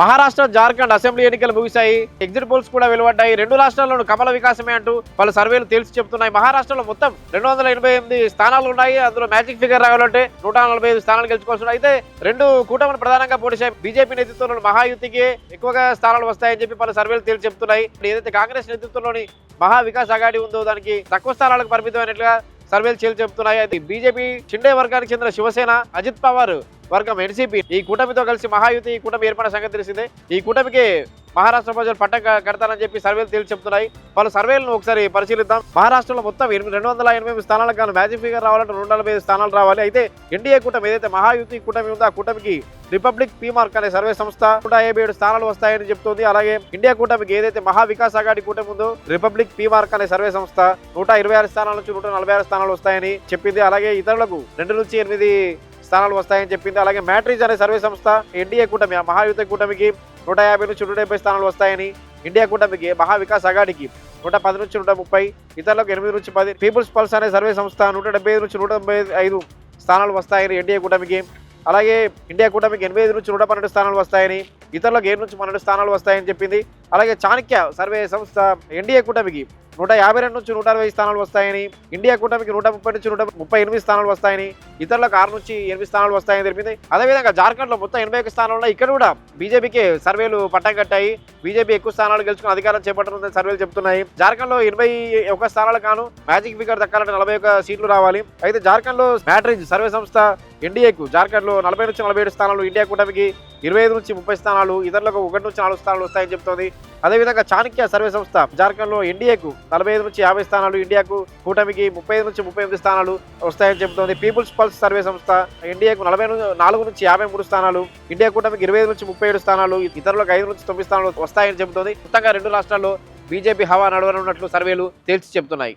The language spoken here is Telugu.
మహారాష్ట్ర జార్ఖండ్ అసెంబ్లీ ఎన్నికలు ముగిశాయి. ఎగ్జిట్ పోల్స్ కూడా వెలువడ్డాయి. రెండు రాష్ట్రాల్లోనూ కమల వికాసమే అంటూ పలు సర్వేలు తేల్చి చెప్తున్నాయి మహారాష్ట్రలో మొత్తం రెండు వందల ఎనభై ఎనిమిది స్థానాలు ఉన్నాయి. అందులో మ్యాజిక్ ఫిగర్ రావాలంటే నూట నలభై ఐదు స్థానాలు గెలుచుకోవాల్సి అయితే రెండు కూటమిలు ప్రధానంగా పోటీశాయి. బీజేపీ నేతృత్వంలోని మహాయుతికి ఎక్కువగా స్థానాలు వస్తాయని చెప్పి పలు సర్వేలు తేల్చి చెప్తున్నాయి ఏదైతే కాంగ్రెస్ నేతృత్వంలోని మహా వికాస్ అగాడి ఉందో దానికి తక్కువ స్థానాలకు పరిమితమైనట్లుగా సర్వేలు చేసి చెబుతున్నాయి. అయితే బీజేపీ చిండే వర్గానికి చెందిన శివసేన అజిత్ పవార్ వర్గం ఎన్సీపీ. ఈ కూటమితో కలిసి మహాయుతి ఈ కూటమి ఏర్పడిన సంగతి తెలిసిందే. ఈ కూటమికి మహారాష్ట్ర ప్రజలు పట్టం కడతారని చెప్పి సర్వేలు తేల్చి చెప్తున్నాయి పలు సర్వేలను ఒకసారి పరిశీలిద్దాం. మహారాష్ట్రలో మొత్తం ఎనిమిది రెండు వందల ఎనభై స్థానాలకు కానీ మ్యాజిక్ ఫిగర్ రావాలంటే రెండు నలభై స్థానాలు రావాలి. అయితే ఎన్డీఏ కూటమి ఏదైతే మహాయుతి కూటమి ఉందో ఆ కూటమికి రిపబ్లిక్ పీ మార్క్ అనే సర్వే సంస్థ నూట యాభై ఏడు స్థానాలు వస్తాయని చెప్తోంది. అలాగే ఇండియా కూటమికి ఏదైతే మహా వికాస్ అఘాడి కూటమి ఉందో రిపబ్లిక్ పీ మార్క్ అనే సర్వే సంస్థ నూట ఇరవై ఆరు స్థానాల నుంచి నూట నలభై ఆరు స్థానాలు వస్తాయని చెప్పింది. అలాగే ఇతరులకు రెండు నుంచి ఎనిమిది స్థానాలు వస్తాయని చెప్పింది. అలాగే మ్యాట్రిజ్ అనే సర్వే సంస్థ ఎన్డీఏ కూటమి మహాయుత కూటమికి నూట యాభై నుంచి నూట డెబ్బై స్థానాలు వస్తాయని ఇండియా కూటమికి మహా వికాస్ నూట పది నుంచి నూట ముప్పై ఇతరులకు ఎనిమిది నుంచి పది పీపుల్స్ పల్స్ అనే సర్వే సంస్థ నూట డెబ్బై ఐదు నుంచి నూట తొంభై ఐదు స్థానాలు వస్తాయని ఎన్డీఏ కూటమికి అలాగే ఇండియా కూటమికి ఎనిమిది నుంచి నూట పన్నెండు స్థానాలు వస్తాయని ఇతరులకు ఏడు నుంచి పన్నెండు స్థానాలు వస్తాయని చెప్పింది అలాగే చాణక్య సర్వే సంస్థ ఎన్డీఏ కూటమికి నూట యాభై రెండు నుంచి నూట అరవై స్థానాలు వస్తాయని ఇండియా కూటమికి నూట ముప్పై నుంచి నూట ముప్పై ఎనిమిది స్థానాలు వస్తాయని ఇతరులకు ఆరు నుంచి ఎనిమిది స్థానాలు వస్తాయని తెలిపింది. అదేవిధంగా జార్ఖండ్లో మొత్తం ఎనభై ఒక స్థానాలు ఉన్నాయి ఇక్కడ కూడా బీజేపీకి సర్వేలు పట్టం కట్టాయి. బీజేపీ ఎక్కువ స్థానాలు గెలుచుకుని అధికారం చేపట్టనుందని సర్వేలు చెప్తున్నాయి. జార్ఖండ్లో ఎనభై ఒక స్థానాలు కాను మ్యాజిక్ ఫిగర్ దక్కాలంటే నలభై ఒక సీట్లు రావాలి. అయితే జార్ఖండ్లో మ్యాట్రిజ్ సర్వే సంస్థ ఎన్డీఏకు జార్ఖండ్లో నలభై నుంచి నలభై ఏడు స్థానాలు ఇండియా కూటమికి ఇరవై ఐదు నుంచి ముప్పై స్థానాలు ఇతరులకు ఒకటి నుంచి నాలుగు స్థానాలు వస్తాయని చెప్తోంది. అదేవిధంగా చాణక్య సర్వే సంస్థ జార్ఖండ్లో ఎన్డీఏకు నలభై ఐదు నుంచి యాభై స్థానాలు ఇండియాకు కూటమికి ముప్పై ఐదు నుంచి ముప్పై ఎనిమిది స్థానాలు వస్తాయని చెబుతోంది. పీపుల్స్ పల్స్ సర్వే సంస్థ ఇండియాకు నలభై నాలుగు నుంచి యాభై మూడు స్థానాలు ఇండియా కూటమికి ఇరవై ఐదు నుంచి ముప్పై ఏడు స్థానాలు ఇతరులకు ఐదు నుంచి తొమ్మిది స్థానాలు వస్తాయని చెబుతోంది. మొత్తంగా రెండు రాష్ట్రాల్లో బీజేపీ హవా నడవనున్నట్లు సర్వేలు తేల్చి చెబుతున్నాయి.